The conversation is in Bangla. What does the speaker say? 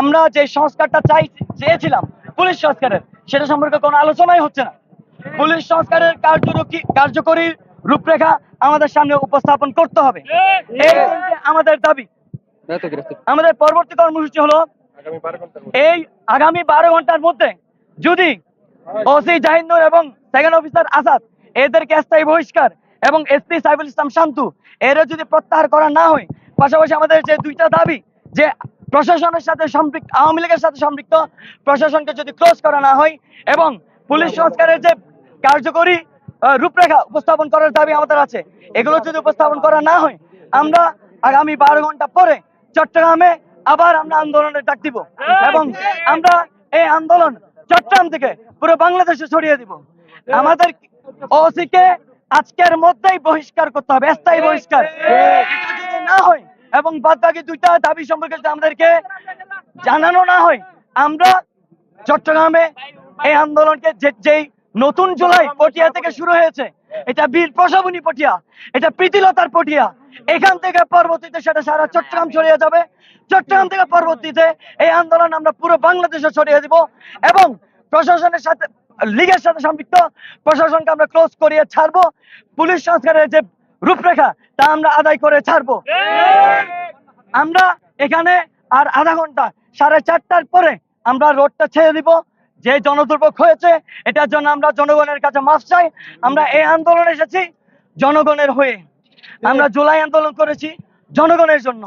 আমরা যে সংস্কারটা চাই, চেয়েছিলাম পুলিশ সংস্কারের, সেটা সম্পর্কে কোনো আলোচনাই হচ্ছে না। পুলিশ সংস্কারের কার্যরী কার্যকরী রূপরেখা আমাদের সামনে উপস্থাপন করতে হবে। আমাদের দাবি। আমাদের পরবর্তী কর্মসূচি হলো এই আগামী বারো ঘণ্টার মধ্যে যদি ওসি জাহিন্দুর এবং সেকেন্ড অফিসার আসাদ, এদেরকে স্থায়ী বহিষ্কার এবং এসপি সাইফুল ইসলাম শান্তু, এরা যদি প্রত্যাহার করা না হয়, পাশাপাশি আমাদের যে দুইটা দাবি, যে প্রশাসনের সাথে সম্পৃক্ত, আওয়ামী লীগের সাথে সম্পৃক্ত প্রশাসনকে যদি ক্লোজ করা না হয় এবং পুলিশ সংস্কারের যে কার্যকরী রূপরেখা উপস্থাপন করার দাবি আমাদের আছে, এগুলো যদি উপস্থাপন করা না হয়, আমরা আগামী বারো ঘণ্টা পরে চট্টগ্রামে আবার আমরা আন্দোলনের ডাক দিব এবং আমরা এই আন্দোলন চট্টগ্রাম থেকে পুরো বাংলাদেশে ছড়িয়ে দিব। আমাদের ওসি কে আজকের মধ্যেই বহিষ্কার করতে হবে, স্থায়ী বহিষ্কার। না হয় এবং বাদ বাকি দুইটা দাবি সম্পর্কে আমাদেরকে জানানো না হয়, আমরা চট্টগ্রামে এই আন্দোলনকে যেই নতুন জুলাই পটিয়া থেকে শুরু হয়েছে, এটা বীর প্রসবনী পটিয়া, এটা প্রীতিলতার পটিয়া, এখান থেকে পরবর্তীতে সেটা সারা চট্টগ্রাম ছড়িয়ে যাবে। চট্টগ্রাম থেকে পরবর্তীতে এই আন্দোলন আমরা পুরো বাংলাদেশে ছড়িয়ে দিব এবং প্রশাসনের সাথে, লীগের সাথে সম্পৃক্ত প্রশাসনকে আমরা ক্লোজ করিয়ে ছাড়বো। পুলিশ সংস্কারের যে রূপরেখা, তা আমরা আদায় করে ছাড়বো। আমরা এখানে আর আধা ঘণ্টা, সাড়ে চারটার পরে আমরা রোডটা ছেড়ে দিব। যে জনদুর্ভোগ হয়েছে এটার জন্য আমরা জনগণের কাছে মাফ চাই। আমরা এই আন্দোলনে এসেছি জনগণের হয়ে। আমরা জুলাই আন্দোলন করেছি জনগণের জন্য।